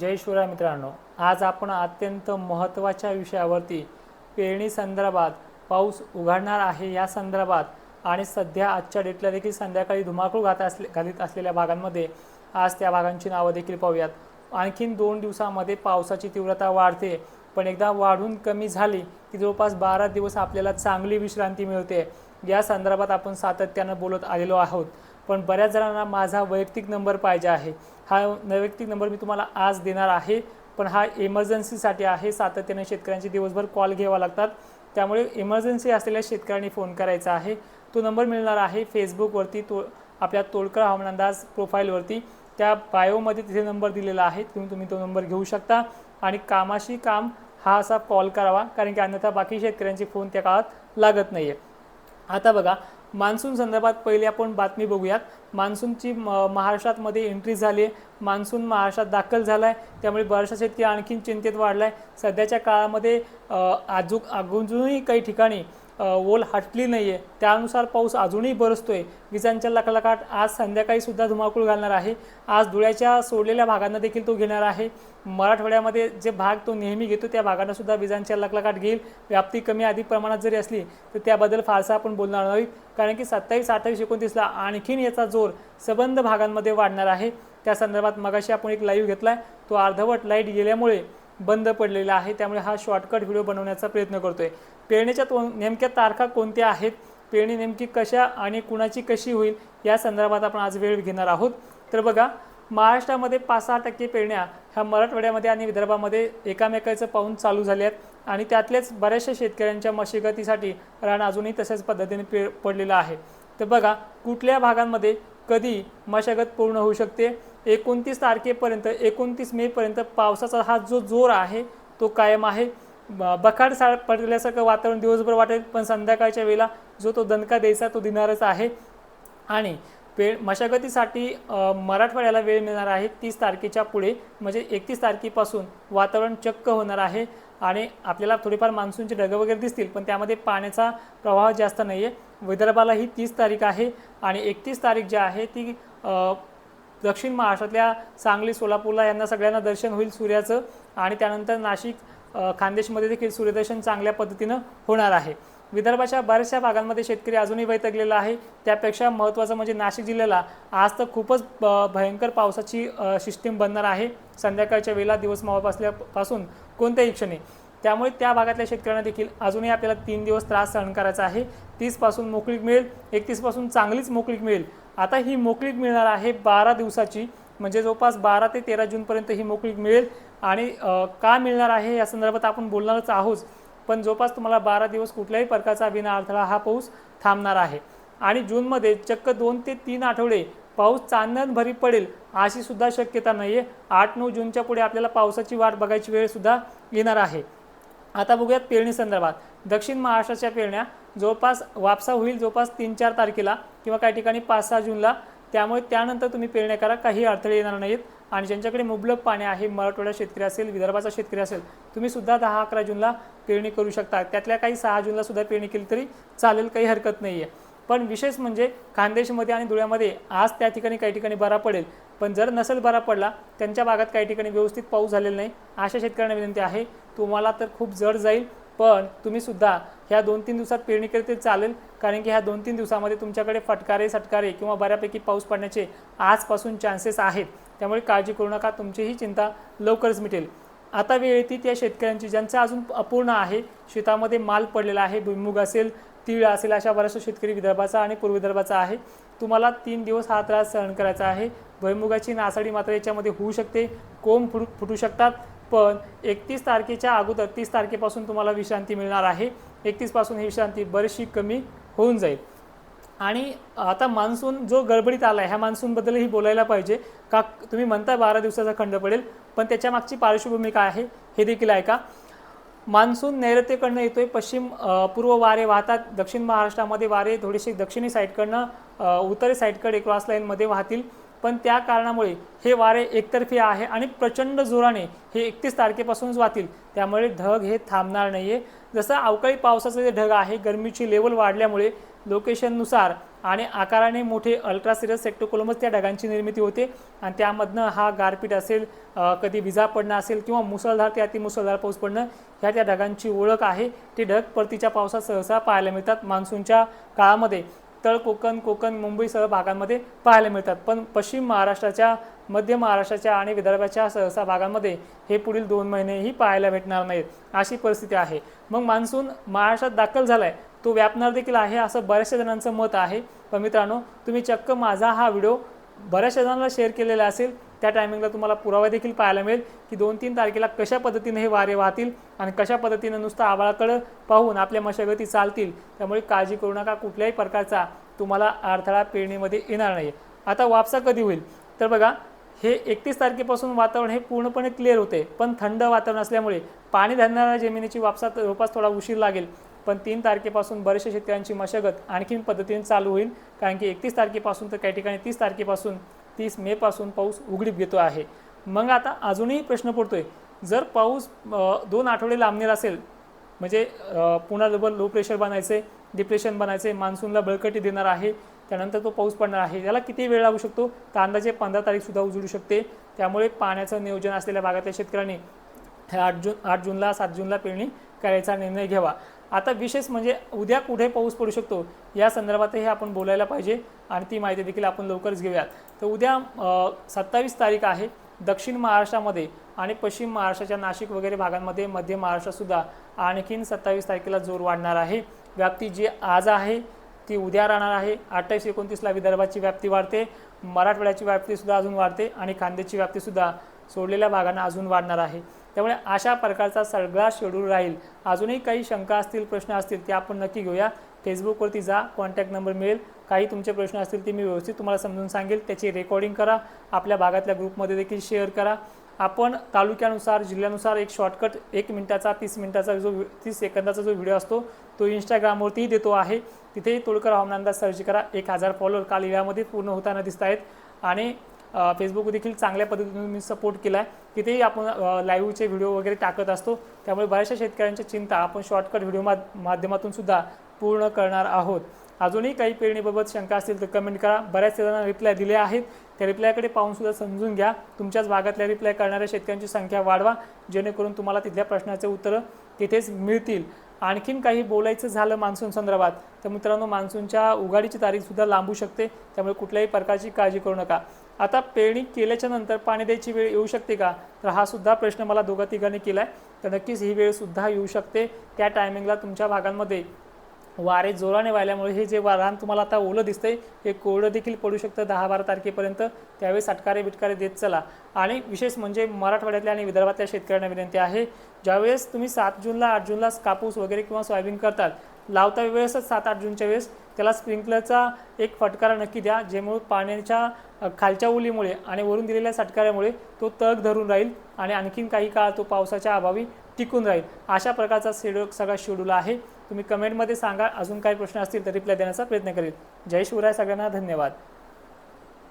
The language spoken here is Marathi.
जय शिवराय मित्रांनो. आज आपण अत्यंत महत्त्वाच्या विषयावरती पेरणी संदर्भात पाऊस उघडणार आहे या संदर्भात आणि सध्या आजच्या डेटला देखील संध्याकाळी धुमाकूळ घात असले घालीत असलेल्या भागांमध्ये आज त्या भागांची नावं देखील पाहूयात. आणखीन दोन दिवसामध्ये पावसाची तीव्रता वाढते पण एकदा वाढून कमी झाली की जवळपास बारा दिवस आपल्याला चांगली विश्रांती मिळते. या संदर्भात आपण सातत्यानं बोलत आलेलो आहोत. पण बऱ्याच जणांना माझा वैयक्तिक नंबर पाहिजे आहे. हा वैयक्तिक नंबर मी तुम्हाला आज देणार आहे पण हा इमर्जन्सीसाठी आहे. सातत्याने शेतकऱ्यांचे दिवसभर कॉल घ्यावा लागतात. त्यामुळे इमर्जन्सी असलेल्या शेतकऱ्यांनी फोन करायचा आहे. तो नंबर मिळणार आहे फेसबुकवरती तो आपल्या तोडकर हवामान अंदाज प्रोफाईलवरती त्या बायोमध्ये तिथे नंबर दिलेला आहे. तुम्ही तुम्ही तो नंबर घेऊ शकता. आणि कामाशी काम हा असा कॉल करावा कारण की अन्यथा बाकी शेतकऱ्यांचे फोन त्या काळात लागत नाही आहे आता बघा मान्सून संदर्भात पहिले आपण बातमी बघूयात. मान्सूनची म महाराष्ट्रातमध्ये एंट्री झाली आहे मान्सून महाराष्ट्रात दाखल झाला आहे त्यामुळे बऱ्याचशा शेतकरी आणखीन चिंतेत वाढला आहे सध्याच्या काळामध्ये अ, आजूक अजूनही काही ठिकाणी ओल हटली नाही आहे त्यानुसार पाऊस अजूनही बरसतोय. विजांच्या लखलखाट आज संध्याकाळी सुद्धा धुमाकूळ घालणार आहे. आज धुळ्याच्या सोडलेल्या भागांना देखील तो घेणार आहे. मराठवाड्यामध्ये जे भाग तो नेहमी घेतो त्या भागांना सुद्धा विजांच्या लखलखाट घेईल. व्याप्ती कमी अधिक प्रमाणात जरी असली तर त्याबद्दल फारसा आपण बोलणार नाही. कारण की सत्तावीस अठ्ठावीस एकोणतीसला आणखीन याचा जोर सबंध भागांमध्ये वाढणार आहे. त्या संदर्भात मगाशी आपण एक लाईव्ह घेतला आहे तो अर्धवट लाइट गेल्यामुळे बंद पडलेला आहे. त्यामुळे हा शॉर्टकट व्हिडिओ बनवण्याचा प्रयत्न करतोय. पेरणीच्या तो नेमक्या तारखा कोणत्या आहेत? पेरणी नेमकी कशा आणि कुणाची कशी होईल? या संदर्भात आपण आज वेळ घेणार आहोत. तर बघा महाराष्ट्रामध्ये पाच सहा टक्के पेरण्या ह्या मराठवाड्यामध्ये आणि विदर्भामध्ये एकामेकाचं पाहून चालू झाले आहेत. आणि त्यातलेच बऱ्याचशा शेतकऱ्यांच्या मशागतीसाठी रान अजूनही तशाच पद्धतीने पे पडलेलं आहे. तर बघा कुठल्या भागांमध्ये कधी मशागत पूर्ण होऊ शकते? एकोणतीस तारखेपर्यंत एकोणतीस मेपर्यंत पावसाचा हा जो जोर आहे तो कायम आहे. ब- बखाड सा पडल्यासारखं वातावरण दिवसभर वाटेल पण संध्याकाळच्या वेळेला जो तो दणका द्यायचा तो देणारच आहे. आणि पे मशागतीसाठी मराठवाड्याला वेळ मिळणार आहे तीस तारखेच्या पुढे. म्हणजे एकतीस तारखेपासून वातावरण चक्क होणार आहे आणि आपल्याला थोडीफार मान्सूनचे ढगं वगैरे दिसतील पण त्यामध्ये पाण्याचा प्रवाह जास्त नाही आहे विदर्भाला ही तीस तारीख आहे आणि एकतीस तारीख जी आहे ती दक्षिण महाराष्ट्रातल्या सांगली सोलापूरला यांना सगळ्यांना दर्शन होईल सूर्याचं आणि त्यानंतर नाशिक खानदेशमध्ये देखील सूर्यदर्शन चांगल्या पद्धतीनं होणार आहे. विदर्भाच्या बऱ्याचशा भागांमध्ये शेतकरी अजूनही वैतगलेला आहे. त्यापेक्षा महत्त्वाचं म्हणजे नाशिक जिल्ह्याला आज तर खूपच भयंकर पावसाची सिस्टीम बनणार आहे. संध्याकाळच्या वेळेला दिवस मावळपासल्यापासून कोणत्याही क्षणी. त्यामुळे त्या भागातल्या शेतकऱ्यांना देखील अजूनही आपल्याला तीन दिवस त्रास सहन करायचा आहे. तीसपासून मोकळीक मिळेल एकतीसपासून चांगलीच मोकळीक मिळेल. आता ही मोकळीक मिळणार आहे बारा दिवसाची. म्हणजे जवळपास बारा ते तेरा जूनपर्यंत ही मोकळीक मिळेल. आणि का मिळणार आहे या संदर्भात आपण बोलणारच आहोत. पण जवळपास तुम्हाला बारा दिवस कुठल्याही प्रकारचा विना अडथळा हा पाऊस थांबणार आहे. आणि जूनमध्ये चक्क दोन ते तीन आठवडे पाऊस चांदण भरी पडेल अशी सुद्धा शक्यता नाही आहे आठ नऊ जूनच्या पुढे आपल्याला पावसाची वाट बघायची वेळसुद्धा येणार आहे. आता बघूयात पेरणी संदर्भात. दक्षिण महाराष्ट्राच्या पेरण्या जवळपास वापसा होईल जवळपास तीन चार तारखेला किंवा काही ठिकाणी पाच सहा जूनला. त्यामुळे त्यानंतर तुम्ही पेरण्या करा काही अडथळे येणार नाहीत. आणि ज्यांच्याकडे मुबलक पाणी आहे मराठवाडा शेतकरी असेल विदर्भाचा शेतकरी असेल तुम्ही सुद्धा दहा अकरा जूनला पेरणी करू शकता. त्यातल्या काही सहा जूनला सुद्धा पेरणी केली तरी चालेल काही हरकत नाही आहे पण विशेष म्हणजे खानदेशमध्ये आणि धुळ्यामध्ये आज त्या ठिकाणी काही ठिकाणी बरा पडेल. पण जर नसेल बरा पडला त्यांच्या भागात काही ठिकाणी व्यवस्थित पाऊस झालेला नाही अशा शेतकऱ्यांना विनंती आहे तुम्हाला तर खूप जड जाईल पण तुम्ही सुद्धा ह्या दोन तीन दिवसात पेरणी केली तरी चालेल कारण की ह्या दोन तीन दिवसामध्ये तुमच्याकडे फटकारे सटकारे किंवा बऱ्यापैकी पाऊस पडण्याचे आजपासून चान्सेस आहेत. त्यामुळे काळजी करू नका तुमचीही चिंता लवकरच मिटेल. आता वेळ येते त्या शेतकऱ्यांची ज्यांचं अजून अपूर्ण आहे शेतामध्ये माल पडलेला आहे भुईमुग असेल तीळ असेल अशा बऱ्याचशा शेतकरी विदर्भाचा आणि पूर्व विदर्भाचा आहे. तुम्हाला तीन दिवस हा त्रास सहन करायचा आहे. भुईमुगाची नासाडी मात्र याच्यामध्ये होऊ शकते. कोंब फुटू फुटू शकतात. पण एकतीस तारखेच्या अगोदर तीस तारखेपासून तुम्हाला विश्रांती मिळणार आहे. एकतीसपासून ही विश्रांती बरीचशी कमी होऊन जाईल. आणि आता मान्सून जो गडबडीत आला आहे ह्या मान्सूनबद्दलही बोलायला पाहिजे. का तुम्ही म्हणता बारा दिवसाचा खंड पडेल पण त्याच्या मागची पार्श्वभूमी काय आहे हे देखील ऐका. मान्सून नैऋत्येकडनं येतोय. पश्चिम पूर्व वारे वाहतात. दक्षिण महाराष्ट्रामध्ये वारे थोडेसे दक्षिणी साईडकडनं उत्तरे साईडकडे क्रॉस लाईनमध्ये वाहतील. पण त्या कारणामुळे हे वारे एकतर्फी आहे आणि प्रचंड जोराने हे एकतीस तारखेपासूनच वाहतील. त्यामुळे ढग हे थांबणार नाही आहे जसं अवकाळी पावसाचं जे ढग आहे गरमीची लेवल वाढल्यामुळे लोकेशननुसार आणि आकाराने मोठे अल्ट्रा सिरियस सेक्टोकोलमच त्या ढगांची निर्मिती होते. आणि त्यामधनं हा गारपीट असेल कधी विजा पडणं असेल किंवा मुसळधार ते अतिमुसळधार पाऊस पडणं ह्या त्या ढगांची ओळख आहे. ते ढग परतीच्या पावसात सहसा पाहायला मिळतात. मान्सूनच्या काळामध्ये तळ कोकण कोकण मुंबईसह भागांमध्ये पाहायला मिळतात. पण पश्चिम महाराष्ट्राच्या मध्य महाराष्ट्राच्या आणि विदर्भाच्या सहसा भागांमध्ये हे पुढील दोन महिनेही पाहायला भेटणार नाहीत. अशी परिस्थिती आहे. मग मान्सून महाराष्ट्रात दाखल झाला आहे तो व्यापणार देखील आहे असं बऱ्याचशा जणांचं मत आहे. पण मित्रांनो तुम्ही चक्क माझा हा व्हिडिओ बऱ्याचशा जणांना शेअर केलेला असेल. त्या टायमिंगला तुम्हाला पुरावा देखील पाहायला मिळेल की दोन तीन तारखेला कशा पद्धतीने हे वारे वाहतील आणि कशा पद्धतीनं नुसतं आबाळाकडं पाहून आपल्या मशागती चालतील त्यामुळे काळजी करू नका. कुठल्याही प्रकारचा तुम्हाला अडथळा पेरणीमध्ये येणार नाही आता वापसा कधी होईल? तर बघा हे एकतीस तारखेपासून वातावरण हे पूर्णपणे क्लिअर होते पण थंड वातावरण असल्यामुळे पाणी धरणाऱ्या जमिनीची वापसा रोपास थोडा उशीर लागेल. पण तीन तारखेपासून बरेचशा शेतकऱ्यांची मशागत आणखीन पद्धतीने चालू होईल कारण की एकतीस तारखेपासून तर काही ठिकाणी तीस तारखेपासून तीस मेपासून पाऊस उघडीप घेतो आहे. मग आता अजूनही प्रश्न पडतो आहे जर पाऊस दोन आठवडे लांबणीर असेल म्हणजे पुन्हा डबल लो प्रेशर बनायचे डिप्रेशन बनायचे मान्सूनला बळकटी देणार आहे त्यानंतर तो पाऊस पडणार आहे याला किती वेळ लागू शकतो? तर अंदाजे पंधरा तारीखसुद्धा उजळू शकते. त्यामुळे पाण्याचं नियोजन असलेल्या भागातल्या शेतकऱ्यांनी आठ जून आठ जूनला सात जूनला पेरणी करायचा निर्णय घ्यावा. आता विशेष म्हणजे उद्या कुठे पाऊस पडू शकतो या संदर्भातही आपण बोलायला पाहिजे आणि ती माहिती देखील आपण लवकरच घेऊयात. तर उद्या सत्तावीस तारीख आहे दक्षिण महाराष्ट्रामध्ये आणि पश्चिम महाराष्ट्राच्या नाशिक वगैरे भागांमध्ये मध्य महाराष्ट्रातसुद्धा आणखीन सत्तावीस तारखेला जोर वाढणार आहे. व्याप्ती जी आज आहे ती उद्या राहणार आहे. अठ्ठावीस एकोणतीसला विदर्भाची व्याप्ती वाढते मराठवाड्याची व्याप्तीसुद्धा अजून वाढते आणि खांद्याची व्याप्तीसुद्धा सोडलेल्या भागांना अजून वाढणार आहे. त्यामुळे अशा प्रकारचा सगळा शेड्यूल राहील. अजूनही काही शंका असतील प्रश्न असतील ते आपण नक्की घेऊया. फेसबुकवरती जा कॉन्टॅक्ट नंबर मिळेल. काही तुमचे प्रश्न असतील ते मी व्यवस्थित तुम्हाला समजून सांगेल. त्याची रेकॉर्डिंग करा. आपल्या भागातल्या ग्रुपमध्ये देखील शेअर करा. आपण तालुक्यानुसार जिल्ह्यानुसार एक शॉर्टकट एक मिनिटाचा तीस मिनिटाचा जो तीस सेकंदाचा जो व्हिडिओ असतो तो इंस्टाग्रामवरतीही देतो आहे. तिथेही तोडकर हवामान अंदाज सर्च करा. एक हजार फॉलोअर काल यामध्ये पूर्ण होताना दिसत आहेत आणि फेसबुक देखील चांगल्या पद्धतीने मी सपोर्ट केला आहे तिथेही आपण लाईव्हचे व्हिडिओ वगैरे टाकत असतो त्यामुळे बऱ्याचशा शेतकऱ्यांच्या चिंता आपण शॉर्टकट व्हिडिओ मा माध्यमातून सुद्धा पूर्ण करणार आहोत. अजूनही काही पेरणीबाबत शंका असतील तर कमेंट करा. बऱ्याच जणांना रिप्लाय दिले आहेत. त्या रिप्लायकडे पाहूनसुद्धा समजून घ्या. तुमच्याच भागातल्या रिप्लाय करणाऱ्या शेतकऱ्यांची संख्या वाढवा. जेणेकरून तुम्हाला तिथल्या प्रश्नाचे उत्तरं तिथेच मिळतील. आणखीन काही बोलायचं झालं मान्सून संदर्भात तर मित्रांनो मान्सूनच्या उघाडीची तारीखसुद्धा लांबू शकते त्यामुळे कुठल्याही प्रकारची काळजी करू नका. आता पेरणी केल्याच्यानंतर पाणी द्यायची वेळ येऊ शकते का? तर हा सुद्धा प्रश्न मला दोघा तिघांनी केला आहे तर नक्कीच ही वेळ सुद्धा येऊ शकते. त्या टायमिंगला तुमच्या भागांमध्ये वारे जोराने वाहिल्यामुळे हे जे वा- रान तुम्हाला आता ओलं दिसतंय हे कोरडं देखील पडू शकतं दहा बारा तारखेपर्यंत. त्यावेळेस अटकारे बिटकारे देत चला. आणि विशेष म्हणजे मराठवाड्यातल्या आणि विदर्भातल्या शेतकऱ्यांना विनंती आहे ज्यावेळेस तुम्ही सात जूनला आठ जूनला कापूस वगैरे किंवा सोयाबीन करतात लावता वेळेसच सात आठ जूनच्या वेळेस त्याला स्प्रिंकलरचा एक फटकारा नक्की द्या ज्यामुळे पाण्याच्या खालच्या ओलीमुळे आणि वरून दिलेल्या सटकाऱ्यामुळे तो तग धरून राहील आणि आणखीन काही काळ तो पावसाच्या अभावी टिकून राहील. अशा प्रकारचा शेड्यूल सगळा शेड्यूल आहे. तुम्ही कमेंटमध्ये सांगा अजून काही प्रश्न असतील तर रिप्लाय देण्याचा प्रयत्न करेल. जय शिवराय सगळ्यांना धन्यवाद.